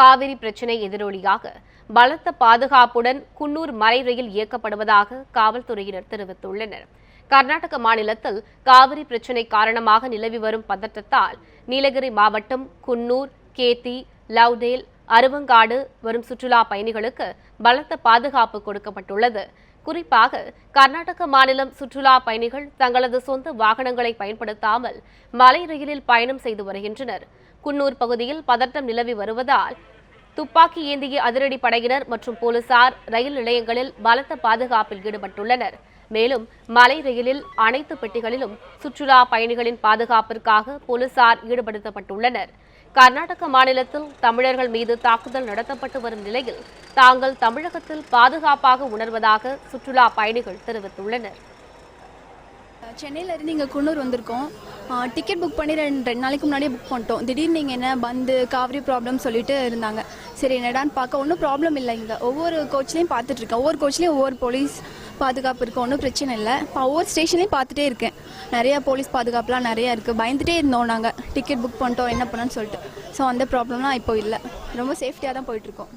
காவிரி பிரச்சினை எதிரொலியாக பலத்த பாதுகாப்புடன் குன்னூர் மலை ரயில் இயக்கப்படுவதாக காவல்துறையினர் தெரிவித்துள்ளனர். கர்நாடக மாநிலத்தில் காவிரி பிரச்சினை காரணமாக நிலவி வரும் பதற்றத்தால் நீலகிரி மாவட்டம் குன்னூர் கேத்தி லவ்டேல் அருவங்காடு வரும் சுற்றுலா பயணிகளுக்கு பலத்த பாதுகாப்பு கொடுக்கப்பட்டுள்ளது. குறிப்பாக கர்நாடக மாநிலம் சுற்றுலா பயணிகள் தங்களது சொந்த வாகனங்களை பயன்படுத்தாமல் மலை ரயிலில் பயணம் செய்து வருகின்றனர். குன்னூர் பகுதியில் பதட்டம் நிலவி வருவதால் துப்பாக்கி ஏந்திய அதிரடி படையினர் மற்றும் போலீசார் ரயில் நிலையங்களில் பலத்த பாதுகாப்பில் ஈடுபட்டுள்ளனர். மேலும் மலை ரயிலில் அனைத்து பெட்டிகளிலும் சுற்றுலா பயணிகளின் பாதுகாப்பிற்காக போலீசார் ஈடுபடுத்தப்பட்டுள்ளனர். கர்நாடக மாநிலத்தில் தமிழர்கள் மீது தாக்குதல் நடத்தப்பட்டு வரும் நிலையில் தாங்கள் தமிழகத்தில் பாதுகாப்பாக உணர்வதாக சுற்றுலா பயணிகள் தெரிவித்துள்ளனர். சென்னையிலிருந்து இங்கே குன்னூர் வந்திருக்கோம். டிக்கெட் புக் பண்ணி ரெண்டு ரெண்டு நாளைக்கு முன்னாடியே புக் பண்ணிட்டோம். திடீர்னு நீங்கள் என்ன பந்து காவிரி ப்ராப்ளம் சொல்லிட்டு இருந்தாங்க. சரி என்னடான்னு பார்க்க ஒன்றும் ப்ராப்ளம் இல்லை இங்கே. ஒவ்வொரு கோச்லேயும் பார்த்துட்ருக்கேன் ஒவ்வொரு கோச்லேயும் ஒவ்வொரு போலீஸ் பாதுகாப்பு இருக்குது ஒன்றும் பிரச்சனை இல்லை. இப்போ ஒவ்வொரு ஸ்டேஷன்லேயும் பார்த்துட்டே இருக்கேன். நிறையா போலீஸ் பாதுகாப்புலாம் நிறையா இருக்குது பயந்துகிட்டே இருந்தோம் நாங்கள் டிக்கெட் புக் பண்ணிட்டோம் என்ன பண்ணோன்னு சொல்லிட்டு. ஸோ அந்த ப்ராப்ளம்லாம் இப்போ இல்லை. ரொம்ப சேஃப்டியாக தான் போயிட்டுருக்கோம்